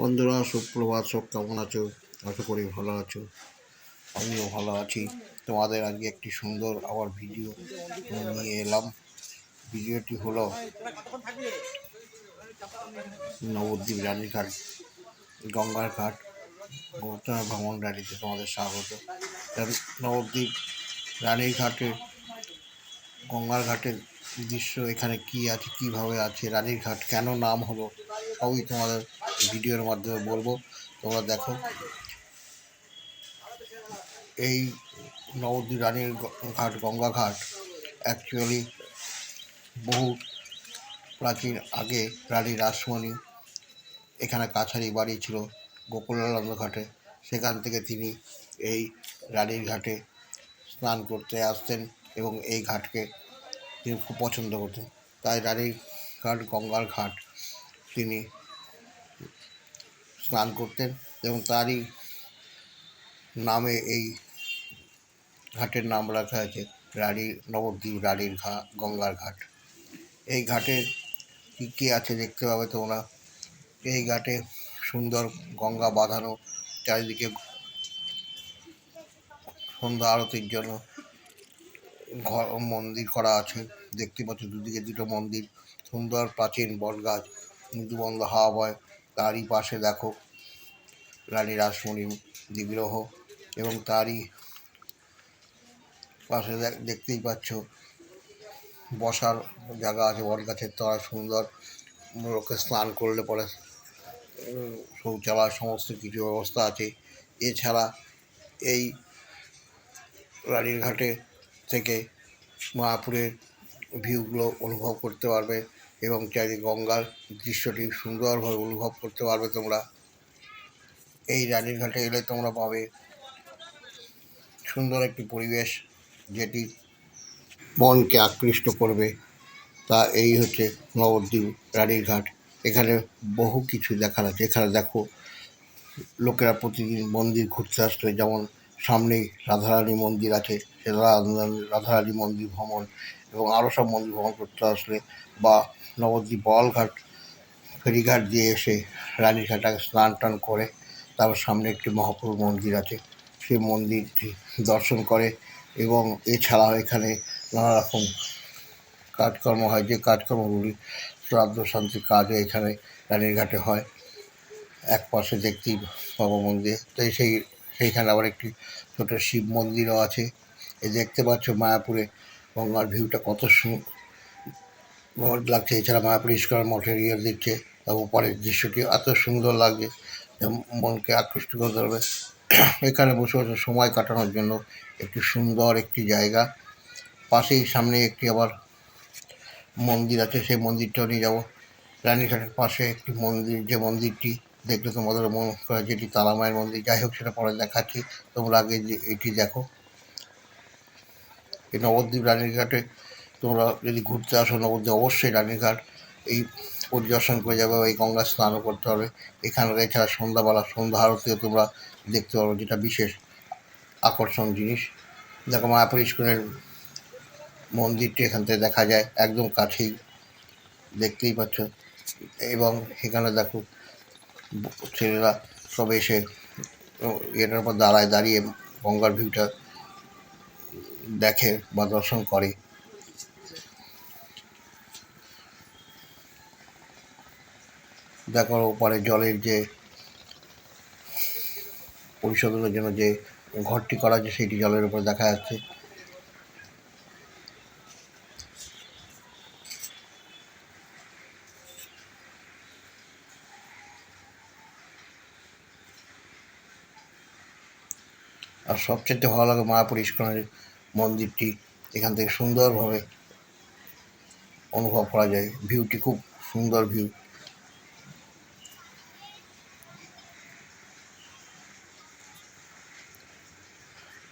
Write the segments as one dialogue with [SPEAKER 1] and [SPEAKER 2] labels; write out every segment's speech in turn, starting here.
[SPEAKER 1] বন্ধুরা, সুপ্রভাত, সব কেমন আছো? আশা করি ভালো আছো। আমিও ভালো আছি। তোমাদের আজকে একটি সুন্দর আবার ভিডিও নিয়ে এলাম। ভিডিওটি হলো নবদ্বীপ রানীঘাট, গঙ্গার ঘাট গৌতম ভ্রমণ রানীতে তোমাদের স্বাগত। নবদ্বীপ রানীর ঘাটে গঙ্গার ঘাটের দৃশ্য এখানে কি আছে, কীভাবে আছে রানীর ঘাট কেন নাম হলো, সবই তোমাদের ভিডিওর মাধ্যমে বলব, তোমরা দেখো। এই নবদ্বীপ রানীর ঘাট, গঙ্গা ঘাট অ্যাকচুয়ালি বহু প্রাচীন আগে রানী রাসমণি এখানে কাছারি বাড়ি ছিল, গোকুলানন্দ ঘাটে। সেখান থেকে তিনি এই রানীর ঘাটে স্নান করতে আসতেন এবং এই ঘাটকে তিনি খুব পছন্দ করতেন। তাই রানীর ঘাট, গঙ্গার ঘাট তিনি স্নান করতেন এবং তারই নামে এই ঘাটের নাম রাখা হয়েছে রানী নবদ্বীপ রানীর ঘা, গঙ্গার ঘাট। এই ঘাটে কী কী আছে দেখতে পাবে তোমরা? এই ঘাটে সুন্দর গঙ্গা বাঁধানো, চারিদিকে সন্ধ্যা আরতির জন্য ঘর, মন্দির করা আছে। দেখতে পাচ্ছ দুদিকে দুটো মন্দির। সুন্দর প্রাচীন বটগাছ মৃদুবন্ধ হাওয়া বয়। তারই পাশে দেখো রানী রাসমণি বিগ্রহ এবং তারই পাশে দেখ- দেখতেই পাচ্ছ বসার জায়গা আছে, বট গাছের তলায় সুন্দর লোকে স্নান করলে পরে শৌচালয় সমস্ত কিছু ব্যবস্থা আছে। এছাড়া এই রানীর ঘাটে থেকে মায়াপুরের ভিউগুলো অনুভব করতে পারবে। এবং চারিদিকে গঙ্গার দৃশ্যটি সুন্দরভাবে অনুভব করতে পারবে তোমরা। এই রানীর ঘাটে এলে তোমরা পাবে সুন্দর একটি পরিবেশ যেটি মনকে আকৃষ্ট করবে। তা এই হচ্ছে নবদ্বীপ রানীর ঘাট এখানে বহু কিছু দেখার আছে। এখানে দেখো, লোকেরা প্রতিদিন মন্দির ঘুরতে আসবে যেমন সামনেই রাধারানী মন্দির আছে রাধারানী মন্দির ভ্রমণ এবং আরও সব মন্দির ভ্রমণ করতে আসলে বা নবদ্বীপ বলঘাট, ফেরিঘাট দিয়ে এসে রানীঘাটাকে স্নান টান করে তারপর সামনে একটি মহাপ্রভু মন্দির আছে। সেই মন্দিরটি দর্শন করে এবং এছাড়াও এখানে নানা রকম কাজকর্ম হয়। যে কাজকর্মগুলি শ্রাদ্ধ, শান্তির কাজও এখানে রানীরঘাটে হয়। এক পাশে দেখতেই বাবা মন্দির। তো সেই, সেইখানে আবার একটি ছোটো শিব মন্দিরও আছে। এই দেখতে পাচ্ছ মায়াপুরে গঙ্গার ভিউটা কত লাগছে। এছাড়া মায়াপুর ইস্কন মঠের ইয়ে দিচ্ছে এবং পরের দৃশ্যটি এত সুন্দর লাগছে মনকে আকৃষ্ট করে ধরবে এখানে বসে বসে সময় কাটানোর জন্য একটি সুন্দর একটি জায়গা। পাশেই সামনে একটি আবার মন্দির আছে, সেই মন্দিরটাও নিয়ে যাব। রানীঘাটের পাশে একটি মন্দির, যে মন্দিরটি দেখলে তোমাদের মন করে যেটি তালামায়ের মন্দির। যাই হোক, সেটা পরে দেখাচ্ছি। তোমরা আগে এটি দেখো। এই নবদ্বীপ রানীরঘাটে তোমরা যদি ঘুরতে আসো নবদ্বীপ, অবশ্যই রানীরঘাট এই পরিদর্শন করে যাবে বা এই গঙ্গা স্নানও করতে হবে। এখানে এছাড়া সন্ধ্যাবেলা সন্ধ্যা আরতিও তোমরা দেখতে পারো, যেটা বিশেষ আকর্ষণ জিনিস। দেখো মায়াপুর ইস্কনের মন্দিরটি এখান থেকে দেখা যায়, একদম কাছেই, দেখতেই পাচ্ছ। এবং সেখানে দেখো ছেলেরা সব এসে এটার উপর দাঁড়ায়, দাঁড়িয়ে গঙ্গার ভিউটা দেখে বা দর্শন করে। দেখো ওপারে জলের যে পরিশোধনের জন্য যে ঘরটি করা আছে, সেটি জলের উপর দেখা যাচ্ছে। আর সবচেয়ে ভালো লাগে মায়াপুর ইস্কনের মন্দিরটি। এখান থেকে সুন্দরভাবে অনুভব করা যায়। ভিউটি খুব সুন্দর ভিউ।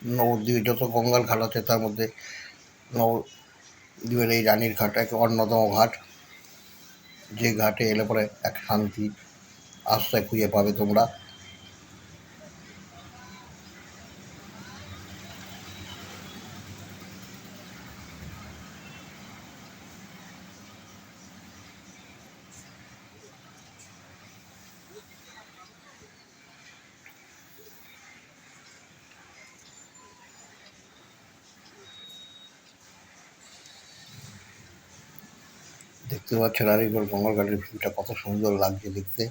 [SPEAKER 1] নবদ্বীপে যত গঙ্গাল ঘাট আছে, তার মধ্যে নবদ্বীপের এই রানীর ঘাট, এক অন্যতম ঘাট। যে ঘাটে এলে পরে এক শান্তি আশ্রয় খুঁজে পাবে তোমরা। দেখতে পাচ্ছেন আলিগড় গঙ্গার ঘাটের ভিউটা কত সুন্দর লাগছে দেখতে।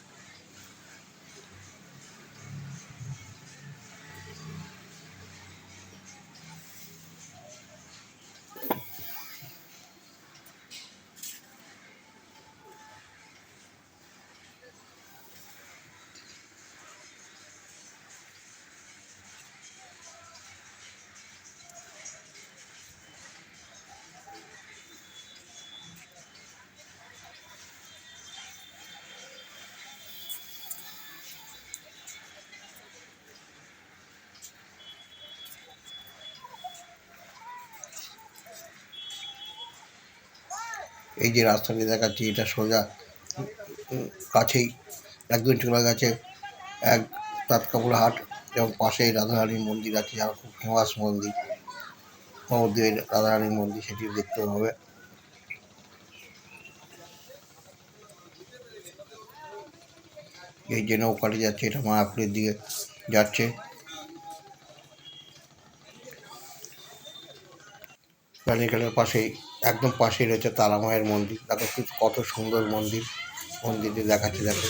[SPEAKER 1] এই যে রাস্তাটি দেখাচ্ছি, এটা সোজা কাছেই একদম চলে গেছে, এক তাতকাপুর হাট এবং পাশেই রাধারানীর মন্দির আছে, যারা খুব ফেমাস মন্দির। নবদ্বীপের রাধারানীর মন্দির সেটি দেখতে হবে। এই যে নৌকাটি যাচ্ছে, এটা মায়াপুরের দিকে যাচ্ছে। রানীখালের পাশেই, একদম পাশেই রয়েছে তারা মায়ের মন্দির। দেখো কত সুন্দর মন্দির। মন্দিরটি দেখাচ্ছে, দেখো।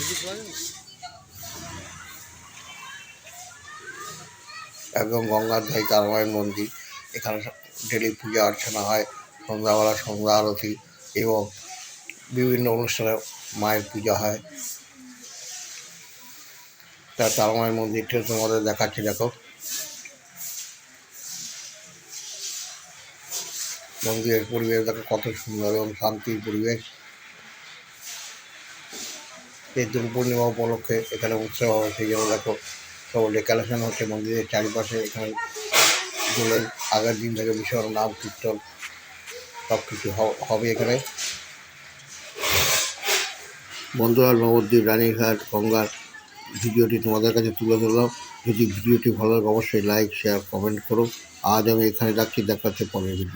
[SPEAKER 1] একদম গঙ্গার ধাই তারা মায়ের মন্দির। এখানে ডেলি পূজা, অর্চনা হয়, সন্ধ্যাবেলা সন্ধ্যা আরতি এবং বিভিন্ন অনুষ্ঠানে মায়ের পূজা হয়। তারা মায়ের মন্দিরটা তোমাদের দেখাচ্ছি, দেখো। মন্দিরের পরিবেশ দেখো কত সুন্দর এবং শান্তির পরিবেশ। এই দোল পূর্ণিমা উপলক্ষে এখানে উৎসব হবে, সেই জন্য দেখো সব ডেকালেশন হচ্ছে মন্দিরের চারিপাশে, এখানে দোলের আগের দিন থেকে বিশাল নাম কীর্তন সব কিছু হবে এখানে। বন্ধুরা নবদ্বীপ রানীঘাট গঙ্গার ভিডিওটি তোমাদের কাছে তুলে ধরলাম। যদি ভিডিওটি ভালো লাগে অবশ্যই লাইক শেয়ার কমেন্ট করো। আজ আমি এখানে রাখছি দেখা হচ্ছে পরের ভিডিও